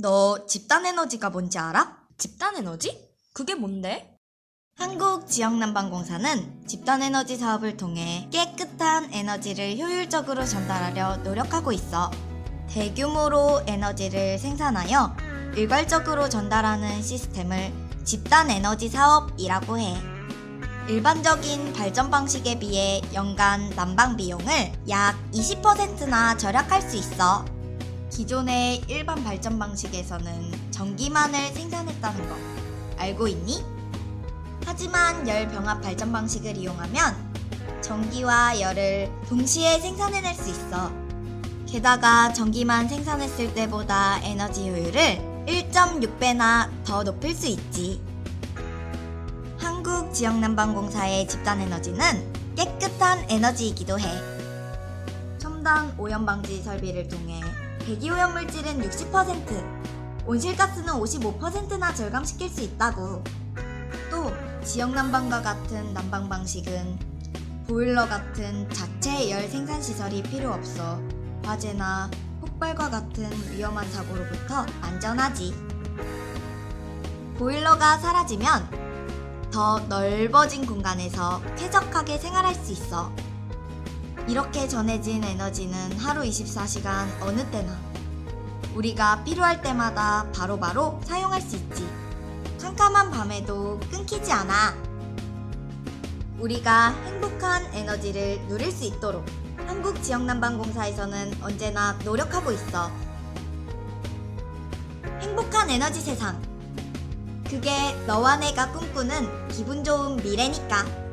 너 집단 에너지가 뭔지 알아? 집단 에너지? 그게 뭔데? 한국지역난방공사는 집단 에너지 사업을 통해 깨끗한 에너지를 효율적으로 전달하려 노력하고 있어. 대규모로 에너지를 생산하여 일괄적으로 전달하는 시스템을 집단 에너지 사업이라고 해. 일반적인 발전 방식에 비해 연간 난방 비용을 약 20%나 절약할 수 있어. 기존의 일반 발전 방식에서는 전기만을 생산했다는 거 알고 있니? 하지만 열 병합 발전 방식을 이용하면 전기와 열을 동시에 생산해낼 수 있어. 게다가 전기만 생산했을 때보다 에너지 효율을 1.6배나 더 높일 수 있지. 한국지역난방공사의 집단 에너지는 깨끗한 에너지이기도 해. 첨단 오염 방지 설비를 통해 대기오염 물질은 60%, 온실가스는 55%나 절감시킬 수 있다고. 또 지역 난방과 같은 난방 방식은 보일러 같은 자체 열 생산 시설이 필요 없어 화재나 폭발과 같은 위험한 사고로부터 안전하지. 보일러가 사라지면 더 넓어진 공간에서 쾌적하게 생활할 수 있어. 이렇게 전해진 에너지는 하루 24시간 어느 때나 우리가 필요할 때마다 바로 바로 사용할 수 있지. 캄캄한 밤에도 끊기지 않아. 우리가 행복한 에너지를 누릴 수 있도록 한국지역난방공사에서는 언제나 노력하고 있어. 행복한 에너지 세상. 그게 너와 내가 꿈꾸는 기분 좋은 미래니까.